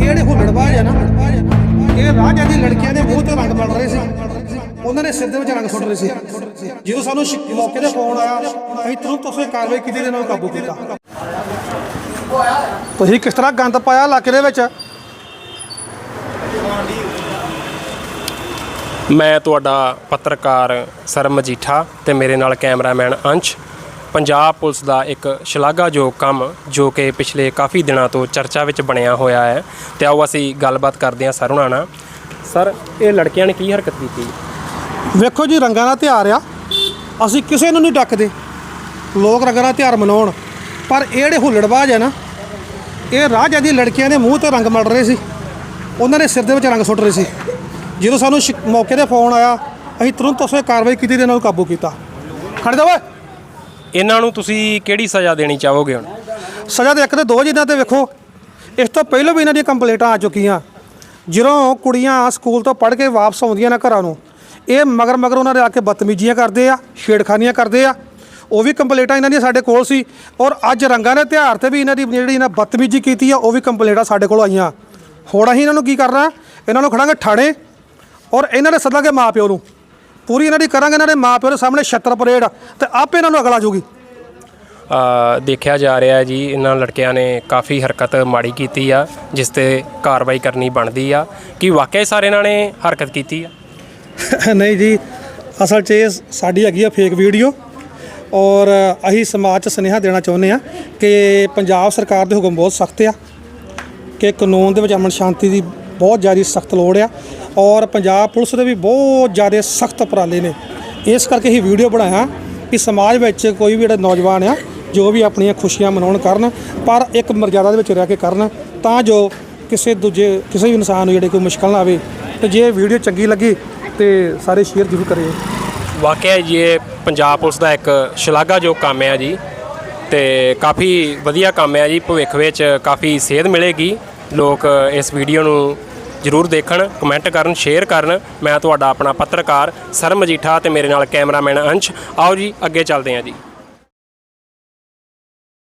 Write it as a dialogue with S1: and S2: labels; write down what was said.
S1: ਜਿਹੜੇ ਹੁਲੜਬਾਜ਼ ਆ ਨਾ। ਇਹ ਰਾਜਾ ਦੀ ਲੜਕੀਆਂ ਦੇ ਮੂੰਹ ਤੇ ਰੰਗ ਮਲ ਰਹੇ ਸੀ। ਉਹਨਾਂ ਨੇ ਸਿਰ ਵਿੱਚ ਰੰਗ ਸੁੱਟ ਰਹੇ ਸੀ। ਜਦੋਂ ਸਾਨੂੰ ਮੌਕੇ ਤੇ ਫੋਨ ਆਇਆ, ਅਸੀਂ ਤੁਰੰਤ ਉਸੇ ਕਾਰਵਾਈ ਕੀਤੀ ਦੇ ਨਾਲ ਕਾਬੂ ਕੀਤਾ। ਤੁਸੀਂ ਕਿਸ ਤਰ੍ਹਾਂ ਗੰਦ ਪਾਇਆ ਇਲਾਕੇ ਦੇ ਵਿੱਚ?
S2: ਮੈਂ ਤੁਹਾਡਾ ਪੱਤਰਕਾਰ ਸਰਮਜੀਠਾ ਤੇ ਮੇਰੇ ਨਾਲ ਕੈਮਰਾਮੈਨ ਅੰਸ਼। ਪੰਜਾਬ ਪੁਲਿਸ ਦਾ ਇੱਕ ਸ਼ਲਾਘਾਯੋਗ ਕੰਮ ਜੋ ਕਿ ਪਿਛਲੇ ਕਾਫੀ ਦਿਨਾਂ ਤੋਂ ਚਰਚਾ ਵਿੱਚ ਬਣਿਆ ਹੋਇਆ ਹੈ। ਤੇ ਆਓ ਅਸੀਂ ਗੱਲਬਾਤ ਕਰਦੇ ਹਾਂ ਸਰ ਹੁਣਾਂ ਨਾਲ। ਸਰ, ਇਹ ਲੜਕਿਆਂ ਨੇ ਕੀ ਹਰਕਤ ਕੀਤੀ?
S1: ਵੇਖੋ ਜੀ, ਰੰਗਾਂ ਦਾ ਤਿਉਹਾਰ ਆ। ਅਸੀਂ ਕਿਸੇ ਨੂੰ ਨਹੀਂ ਡੱਕਦੇ। ਲੋਕ ਰੰਗਾਂ ਦਾ ਤਿਉਹਾਰ ਮਨਾਉਣ। ਪਰ ਇਹ ਜਿਹੜੇ ਹੁੱਲੜਬਾਜ਼ ਆ ਨਾ, ਇਹ ਰਾਜਾ ਜਾਂਦੀ ਲੜਕੀਆਂ ਦੇ ਮੂੰਹ ਤੇ ਰੰਗ ਮੜ ਰਹੇ ਸੀ। ਉਹਨਾਂ ਦੇ ਸਿਰ ਦੇ ਵਿੱਚ ਰੰਗ ਸੁੱਟ ਰਹੇ ਸੀ। ਜਦੋਂ ਸਾਨੂੰ ਸ਼ਿ- ਮੌਕੇ ਤੇ ਫੋਨ ਆਇਆ, ਅਸੀਂ ਤੁਰੰਤ ਉਸੇ ਕਾਰਵਾਈ ਕੀਤੀ ਤੇ ਇਹਨਾਂ ਨੂੰ ਕਾਬੂ ਕੀਤਾ। ਖੜ ਜਾ ਓਏ!
S2: ਇਹਨਾਂ ਨੂੰ ਤੁਸੀਂ ਕਿਹੜੀ ਸਜ਼ਾ ਦੇਣੀ ਚਾਹੋਗੇ ਹੁਣ?
S1: ਸਜ਼ਾ ਦੇ ਇੱਕ ਤੇ ਦੋ ਜਿੱਦਾਂ ਤੇ ਵੇਖੋ, ਇਸ ਤੋਂ ਪਹਿਲਾਂ ਵੀ ਇਹਨਾਂ ਦੀਆਂ ਕੰਪਲੇਂਟਾਂ ਆ ਚੁੱਕੀਆਂ। ਜਦੋਂ ਕੁੜੀਆਂ ਸਕੂਲ ਤੋਂ ਪੜ੍ਹ ਕੇ ਵਾਪਸ ਆਉਂਦੀਆਂ ਨਾ ਘਰਾਂ ਨੂੰ, ਇਹ ਮਗਰ ਮਗਰ ਉਹਨਾਂ ਦੇ ਆ ਕੇ ਬਦਤਮੀਜ਼ੀਆਂ ਕਰਦੇ ਆ, ਛੇੜਖਾਨੀਆਂ ਕਰਦੇ ਆ। ਉਹ ਵੀ ਕੰਪਲੇਂਟਾਂ ਇਹਨਾਂ ਦੀਆਂ ਸਾਡੇ ਕੋਲ ਸੀ ਔਰ ਅੱਜ ਰੰਗਾਂ ਦੇ ਤਿਉਹਾਰ ਤੇ ਵੀ ਇਹਨਾਂ ਦੀ ਜਿਹੜੀ ਇਹਨਾਂ ਬਦਤਮੀਜ਼ੀ ਕੀਤੀ ਆ, ਉਹ ਵੀ ਕੰਪਲੇਂਟਾਂ ਸਾਡੇ ਕੋਲ ਆਈਆਂ। ਹੁਣ ਅਸੀਂ ਇਹਨਾਂ ਨੂੰ ਕੀ ਕਰਨਾ, ਇਹਨਾਂ ਨੂੰ ਖੜਾਂਗੇ ਠਾਣੇ ਔਰ ਇਹਨਾਂ ਦੇ ਸੱਦਾਂਗੇ ਮਾਪਿਓ ਨੂੰ। ਪੂਰੀ ਇਹਨਾਂ ਦੀ ਕਰਾਂਗੇ ਇਹਨਾਂ ਦੇ ਮਾਪਿਓ ਦੇ ਸਾਹਮਣੇ ਛੱਤਰ ਪਰੇਡ ਤੇ ਆਪੇ ਇਹਨਾਂ ਨੂੰ ਅਗਲਾ ਜੂਗੀ।
S2: ਦੇਖਿਆ ਜਾ ਰਿਹਾ ਜੀ ਇਹਨਾਂ ਲੜਕਿਆਂ ਨੇ ਕਾਫੀ ਹਰਕਤ ਮਾੜੀ ਕੀਤੀ ਆ ਜਿਸ ਤੇ ਕਾਰਵਾਈ ਕਰਨੀ ਬਣਦੀ ਆ। ਕਿ ਵਾਕਿਆ ਹੀ ਸਾਰੇ ਇਹਨਾਂ ਨੇ ਹਰਕਤ ਕੀਤੀ ਆ?
S1: ਨਹੀਂ ਜੀ ਅਸਲ 'ਚ ਇਹ ਸਾਡੀ ਹੈਗੀ ਆ ਫੇਕ ਵੀਡੀਓ ਔਰ ਅਸੀਂ ਸਮਾਜ 'ਚ ਸੁਨੇਹਾ ਦੇਣਾ ਚਾਹੁੰਦੇ ਆ ਕਿ ਪੰਜਾਬ ਸਰਕਾਰ ਦੇ ਹੁਕਮ ਬਹੁਤ ਸਖਤ ਆ ਕਿ ਕਾਨੂੰਨ ਦੇ ਵਿੱਚ ਅਮਨ ਸ਼ਾਂਤੀ ਦੀ ਬਹੁਤ ਜ਼ਿਆਦਾ ਸਖਤ ਲੋੜ ਆ। ਔਰ ਪੰਜਾਬ ਪੁਲਿਸ ਦੇ ਵੀ ਬਹੁਤ ਜ਼ਿਆਦਾ ਸਖਤ ਉਪਰਾਲੇ ਨੇ। ਇਸ ਕਰਕੇ ਹੀ ਵੀਡੀਓ ਬਣਾਇਆ ਕਿ ਸਮਾਜ ਵਿੱਚ ਕੋਈ ਵੀ ਜਿਹੜਾ ਨੌਜਵਾਨ ਆ, ਜੋ ਵੀ ਆਪਣੀਆਂ ਖੁਸ਼ੀਆਂ ਮਨਾਉਣ ਕਰਨ, ਪਰ ਇੱਕ ਮਰਜ਼ਾਦਾ ਦੇ ਵਿੱਚ ਰਹਿ ਕੇ ਕਰਨ, ਤਾਂ ਜੋ ਕਿਸੇ ਦੂਜੇ, ਕਿਸੇ ਵੀ ਇਨਸਾਨ ਨੂੰ ਜਿਹੜੇ ਕੋਈ ਮੁਸ਼ਕਲ ਨਾ ਆਵੇ। ਤੇ ਜੇ ਵੀਡੀਓ ਚੰਗੀ ਲੱਗੀ, ਤੇ ਸਾਰੇ ਸ਼ੇਅਰ ਜ਼ਰੂਰ ਕਰਿਓ।
S2: ਵਾਕਿਆ ਜੀ, ਇਹ ਪੰਜਾਬ ਪੁਲਿਸ ਦਾ ਇੱਕ ਸ਼ਲਾਘਾਯੋਗ ਕੰਮ ਹੈ ਜੀ। ਤੇ ਕਾਫੀ ਵਧੀਆ ਕੰਮ ਹੈ ਜੀ। ਭਵਿੱਖ ਵਿੱਚ ਕਾਫੀ ਸੇਧ ਮਿਲੇਗੀ। ਲੋਕ ਇਸ ਵੀਡੀਓ ਨੂੰ ਜਰੂਰ ਦੇਖਣ ਕਮੈਂਟ ਕਰਨ ਸ਼ੇਅਰ ਕਰਨ। ਮੈਂ ਤੁਹਾਡਾ ਆਪਣਾ ਪੱਤਰਕਾਰ ਸਰ ਮਜੀਠਾ ਤੇ ਮੇਰੇ ਨਾਲ ਕੈਮਰਾਮੈਨ ਅੰਸ਼। ਆਓ ਜੀ, ਅੱਗੇ ਚੱਲਦੇ ਹਾਂ ਜੀ।